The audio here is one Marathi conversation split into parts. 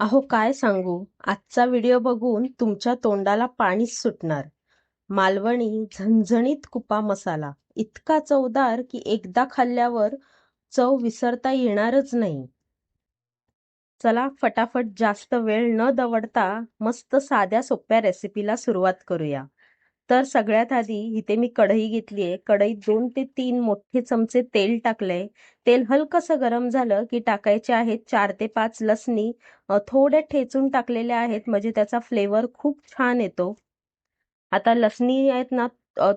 अहो काय सांगू? आजचा व्हिडिओ बघून तुमच्या तोंडाला पाणीच सुटणार. मालवणी झणझणीत कुपा मसाला. इतका चवदार की एकदा खाल्ल्यावर चव विसरता येणारच नाही. चला फटाफट जास्त वेळ न दवडता मस्त साध्या सोप्या रेसिपीला सुरुवात करूया. तर सगळ्यात आधी इथे मी कढई घेतलीये कढईत दोन ते तीन मोठे चमचे तेल टाकलंय. तेल हलकसं गरम झालं की टाकायचे आहेत चार ते पाच लसणी. थोड्या ठेचून टाकलेल्या आहेत म्हणजे त्याचा फ्लेवर खूप छान येतो. आता लसणी आहेत ना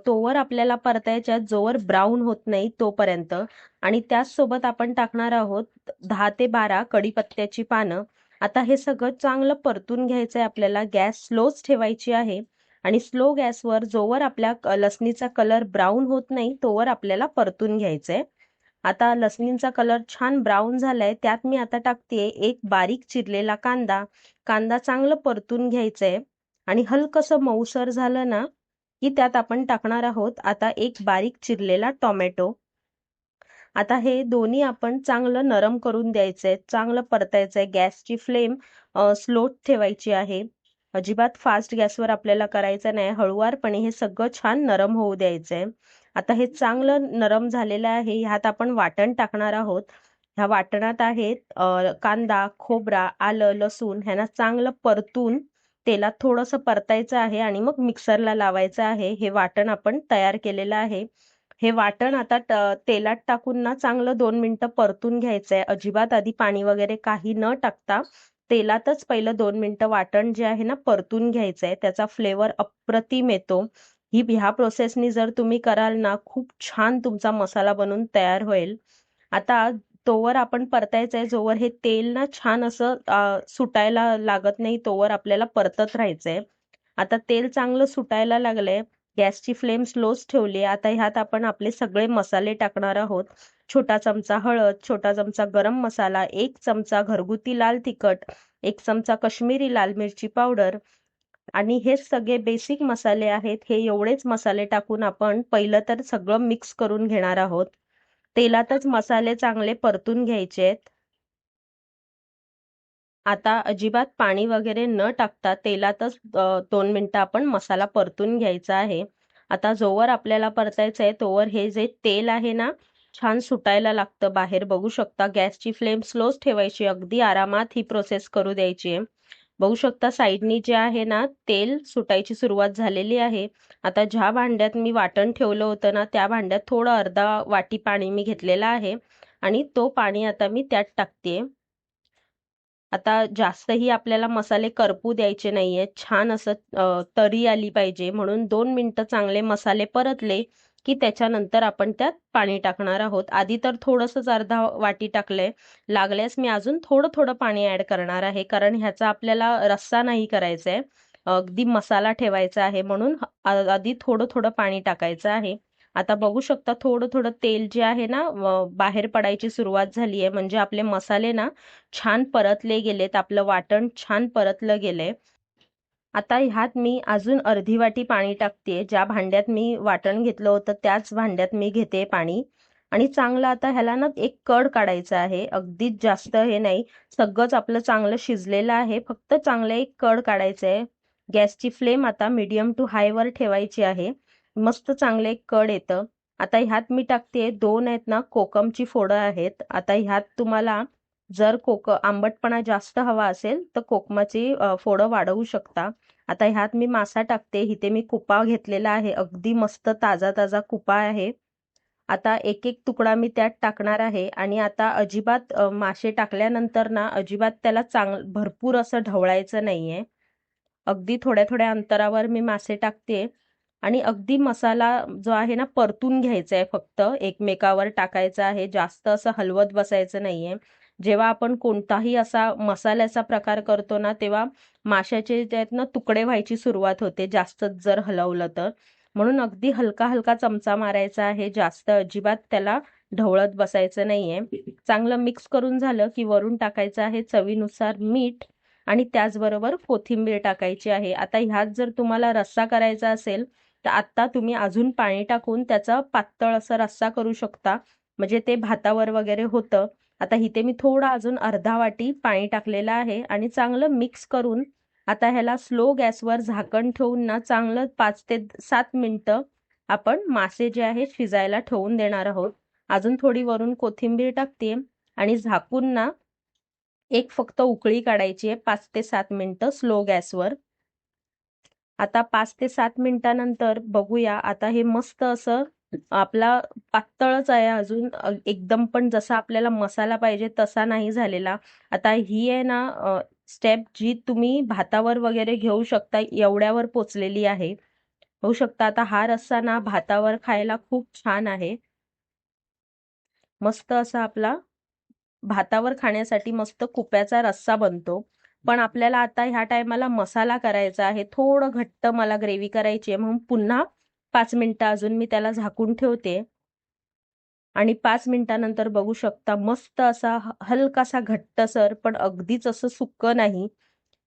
तोवर आपल्याला परतायच्या जोवर ब्राऊन होत नाही तोपर्यंत. आणि त्याचसोबत आपण टाकणार आहोत दहा ते बारा कढीपत्त्याची पानं. आता हे सगळं चांगलं परतून घ्यायचंय आपल्याला. गॅस स्लोच ठेवायची आहे. आणि स्लो गॅसवर जोवर आपल्या लसणीचा कलर ब्राऊन होत नाही तोवर आपल्याला परतून घ्यायचंय. आता लसणींचा कलर छान ब्राऊन झालाय त्यात मी आता टाकते एक बारीक चिरलेला कांदा. कांदा चांगलं परतून घ्यायचंय. आणि हलकंसं मऊसर झालं ना की त्यात आपण टाकणार आहोत आता एक बारीक चिरलेला टोमॅटो. आता हे दोन्ही आपण चांगलं नरम करून द्यायचंय चांगलं परतायचंय. गॅसची फ्लेम स्लो ठेवायची आहे. अजिबात फास्ट गॅसवर आपल्याला करायचं नाही. हळुवारपणे हे सगळं छान नरम होऊ द्यायचंय. आता हे चांगलं नरम झालेलं आहे. ह्यात आपण वाटण टाकणार आहोत. ह्या वाटणात आहेत कांदा खोबरा आलं लसूण ह्यांना चांगलं परतून तेलात थोडंसं परतायचं आहे आणि मग मिक्सरला लावायचं आहे. हे वाटण आपण तयार केलेलं आहे. हे वाटण आता तेलात टाकून ना चांगलं दोन मिनिटं परतून घ्यायचं आहे अजिबात आधी पाणी वगैरे काही न टाकता तेलातच पहिलं दोन मिनटं वाटण जे आहे ना परतून घ्यायचं आहे त्याचा फ्लेवर अप्रतिम येतो. ही ह्या प्रोसेसनी जर तुम्ही कराल ना खूप छान तुमचा मसाला बनून तयार होईल. आता तोवर आपण परतायचं आहे जोवर हे तेल ना छान असं सुटायला लागत नाही तोवर आपल्याला परतत राहायचंय. आता तेल चांगलं सुटायला लागलंय गॅसची फ्लेम स्लोच ठेवली. आता ह्यात आपण आपले सगळे मसाले टाकणार आहोत. छोटा चमचा हळद छोटा चमचा गरम मसाला एक चमचा घरगुती लाल तिखट एक चमचा कश्मीरी लाल मिरची पावडर. आणि हे सगळे बेसिक मसाले आहेत. हे एवढेच मसाले टाकून आपण पहिलं तर सगळं मिक्स करून घेणार आहोत. तेलातच मसाले चांगले परतून घ्यायचे आहेत आता अजिबात पाणी वगैरे न टाकता तेलातच दोन मिनटं आपण मसाला परतून घ्यायचा आहे. आता जोवर आपल्याला परतायचं आहे तोवर हे जे तेल आहे ना छान सुटायला लागतं बाहेर. बघू शकता गॅसची फ्लेम स्लोच ठेवायची अगदी आरामात ही प्रोसेस करू द्यायची आहे. बघू शकता साईडनी जे आहे ना तेल सुटायची सुरुवात झालेली आहे. आता ज्या भांड्यात मी वाटण ठेवलं होतं ना त्या भांड्यात थोडं अर्धा वाटी पाणी मी घेतलेलं आहे आणि तो पाणी आता मी त्यात टाकते आता जास्तही आपल्याला मसाले करपू द्यायचे नाहीये. छान असं तरी आली पाहिजे. म्हणून दोन मिनटं चांगले मसाले परतले की त्याच्यानंतर आपण त्यात पाणी टाकणार आहोत. आधी तर थोडंसंच अर्धा वाटी टाकलंय. लागल्यास मी अजून थोडं थोडं पाणी ऍड करणार आहे. कारण ह्याचा आपल्याला रस्सा नाही करायचा आहे अगदी मसाला ठेवायचा आहे म्हणून आधी थोडं थोडं पाणी टाकायचं आहे. आता बघू शकता थोडं थोडं तेल जे आहे ना बाहेर पडायची सुरुवात झाली आहे. म्हणजे आपले मसाले ना छान परतले गेलेत. आपलं वाटण छान परतलं गेलंय. आता ह्यात मी अजून अर्धी वाटी पाणी टाकते. ज्या भांड्यात मी वाटण घेतलं होतं त्याच भांड्यात मी घेते पाणी. आणि चांगलं आता ह्याला ना एक कड काढायचा आहे. अगदीच जास्त हे नाही. सगळंच आपलं चांगलं शिजलेलं आहे. फक्त चांगलं एक कड काढायचं आहे. गॅसची फ्लेम आता मीडियम टू हायवर ठेवायची आहे. मस्त चांगले एक कड येतं. आता ह्यात मी टाकते दोन आहेत ना कोकमची फोडं आहेत. आता ह्यात तुम्हाला जर कोक आंबटपणा जास्त हवा असेल तर कोकमाची फोडं वाढवू शकता. आता ह्यात मी मासा टाकते इथे मी कुपा घेतलेला आहे. अगदी मस्त ताजा ताजा कुपा आहे. आता एक एक तुकडा मी त्यात टाकणार आहे. आणि आता अजिबात मासे टाकल्यानंतर ना अजिबात त्याला चांग भरपूर असं ढवळायचं नाहीये. अगदी थोड्या थोड्या अंतरावर मी मासे टाकते. आणि अगदी मसाला जो आहे ना परतून घ्यायचा आहे फक्त. एकमेकावर टाकायचा आहे. जास्त असं हलवत बसायचं नाहीये. जेव्हा आपण कोणताही असा मसाल्याचा प्रकार करतो ना तेव्हा माशाचे जे आहेत ना तुकडे व्हायची सुरुवात होते जास्तच जर हलवलं तर. म्हणून अगदी हलका हलका चमचा मारायचा आहे. जास्त अजिबात त्याला ढवळत बसायचं नाहीये. चांगलं मिक्स करून झालं की वरून टाकायचं आहे चवीनुसार मीठ आणि त्याचबरोबर कोथिंबीर टाकायची आहे. आता ह्यात जर तुम्हाला रस्सा करायचा असेल तर आत्ता तुम्ही अजून पाणी टाकून त्याचा पातळ असा रस्सा करू शकता. म्हणजे ते भातावर वगैरे होतं. आता इथे मी थोडं अजून अर्धा वाटी पाणी टाकलेलं आहे आणि चांगलं मिक्स करून आता ह्याला स्लो गॅसवर झाकण ठेवून ना चांगलं पाच ते सात मिनटं आपण मासे जे आहे शिजायला ठेवून देणार आहोत. अजून थोडी वरून कोथिंबीर टाकते आणि झाकून ना एक फक्त उकळी काढायची आहे पाच ते सात मिनटं स्लो गॅसवर. आता पाच ते सात मिनिटानंतर बघूया. आता हे मस्त असं आपला पातळच आहे अजून. एकदम पण जसा आपल्याला मसाला पाहिजे तसा नाही झालेला. आता ही आहे ना स्टेप जी तुम्ही भातावर वगैरे घेऊ शकता एवढ्यावर पोचलेली आहे. होऊ शकता आता हा रस्सा ना भातावर खायला खूप छान आहे. मस्त असा आपला भातावर खाण्यासाठी मस्त कुप्याचा रस्सा बनतो. पण आपल्याला आता ह्या टायमाला मसाला करायचा आहे. थोडं घट्ट मला ग्रेव्ही करायची आहे. म्हणून पुन्हा पाच मिनटं अजून मी त्याला झाकून ठेवते. आणि पाच मिनिटानंतर बघू शकता मस्त असा हलकासा घट्टसर पण अगदीच असं सुकं नाही.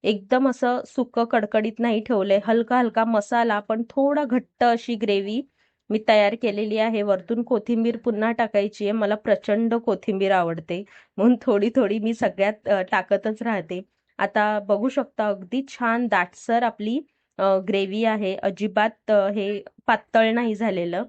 एकदम असं सुकं कडकडीत नाही ठेवलंय. हलका हलका मसाला पण थोडा घट्ट अशी ग्रेव्ही मी तयार केलेली आहे. वरतून कोथिंबीर पुन्हा टाकायची आहे. मला प्रचंड कोथिंबीर आवडते. म्हणून थोडी थोडी मी सगळ्यात टाकतच राहते. आता बघू शकता अगदी छान दाटसर आपली ग्रेव्ही आहे. अजिबात हे पातळ नाही झालेलं.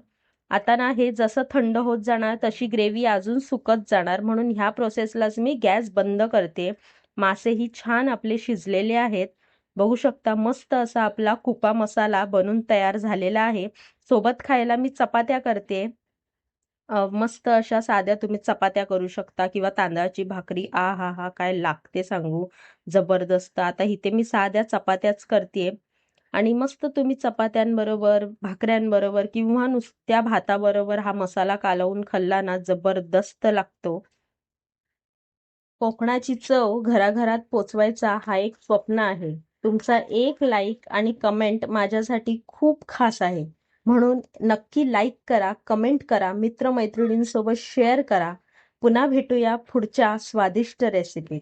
आता ना हे जसं थंड होत जाणार तशी ग्रेव्ही अजून सुकत जाणार. म्हणून ह्या प्रोसेसलाच मी गॅस बंद करते. मासेही छान आपले शिजलेले आहेत. बघू शकता मस्त असा आपला कुपा मसाला बनून तयार झालेला आहे. सोबत खायला मी चपात्या करते. मस्त अशा साध्या तुम्ही चपात्या करू शकता किंवा तांदळाची भाकरी आ हा हा काय लागते सांगू. जबरदस्त. आता इथे मी साध्या चपात्याच करते आणि मस्त तुम्ही चपात्यांबरोबर भाकऱ्यांबरोबर किंवा नुसत्या भाताबरोबर हा मसाला कालवून खाल्ला ना जबरदस्त लागतो. कोकणाची चव घराघरात पोचवायचा हा एक स्वप्न आहे. तुमचा एक लाईक आणि कमेंट माझ्यासाठी खूप खास आहे. म्हणून नक्की लाईक करा कमेंट करा मित्रमैत्रिणींसोबत शेअर करा. पुन्हा भेटूया पुढच्या स्वादिष्ट रेसिपीत